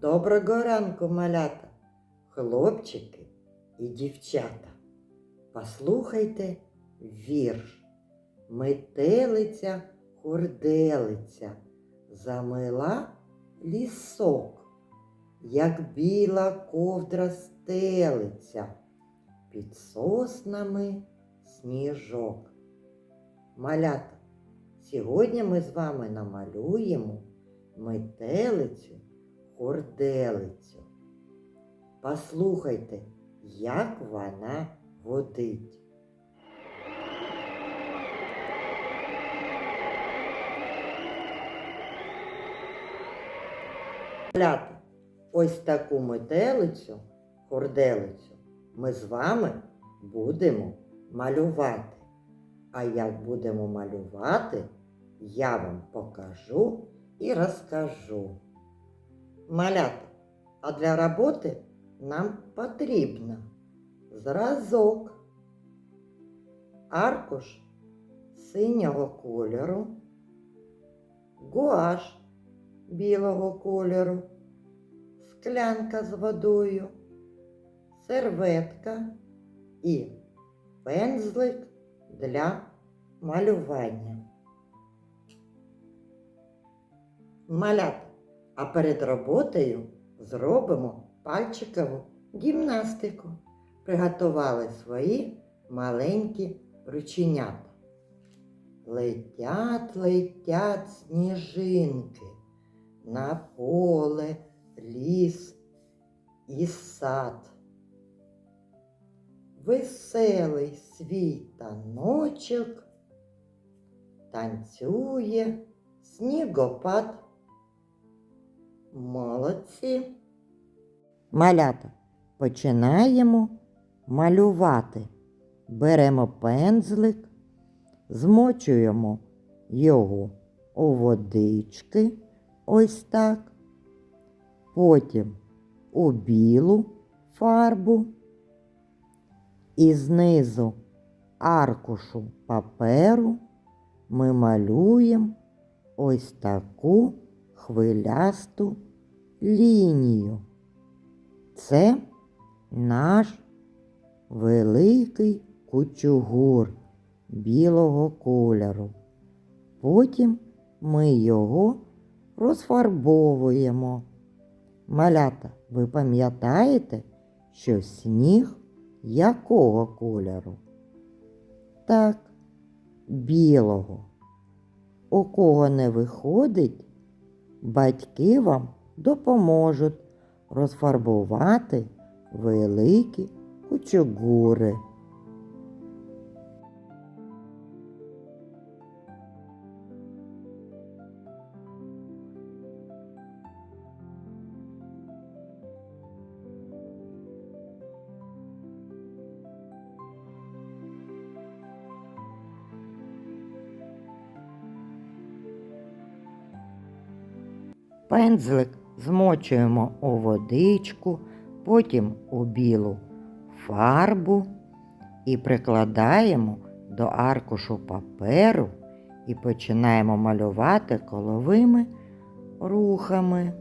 Доброго ранку, малята, хлопчики і дівчата. Послухайте вірш. Метелиця хурделиця замила лісок, як біла ковдра стелиться, під соснами сніжок. Малята, сьогодні ми з вами намалюємо метелицю хурделицю. Послухайте, як вона водить. Ось таку метелицю, хурделицю, ми з вами будемо малювати. А як будемо малювати, я вам покажу і розкажу. Малята, а для роботи нам потрібно зразок, аркуш синього кольору, гуаш білого кольору, склянка з водою, серветка і пензлик для малювання. Малята. А перед роботою зробимо пальчикову гімнастику. Приготували свої маленькі рученята. Летять, летять сніжинки на поле, ліс і сад. Веселий свій таночок танцює снігопад. Молодці. Малята. Починаємо малювати. Беремо пензлик, змочуємо його у водички, ось так. Потім у білу фарбу і знизу аркушу паперу ми малюємо ось таку хвилясту лінію. Це наш великий кучугур білого кольору. Потім ми його розфарбовуємо. Малята, ви пам'ятаєте, що сніг якого кольору? Так, білого. У кого не виходить, батьки вам допоможуть розфарбувати великі кучугури. Пензлик змочуємо у водичку, потім у білу фарбу і прикладаємо до аркушу паперу і починаємо малювати коловими рухами,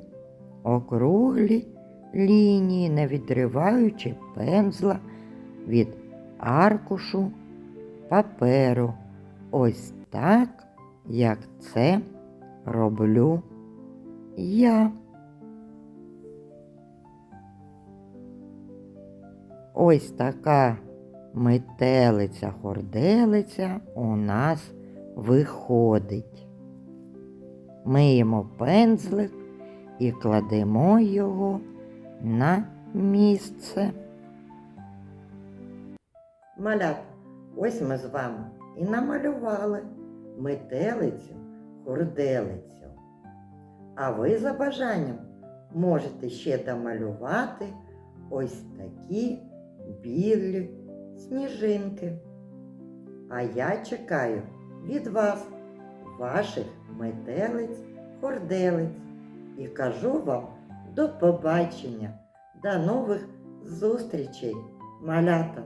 округлі лінії, не відриваючи пензла від аркушу паперу. Ось так, як це роблю я. Ось така метелиця хорделиця у нас виходить. Миємо пензлик і кладемо його на місце. Малята, ось ми з вами і намалювали метелицю хорделицю. А ви за бажанням можете ще домалювати ось такі білі сніжинки. А я чекаю від вас, ваших метелиць, хорделиць і кажу вам до побачення, до нових зустрічей, малята!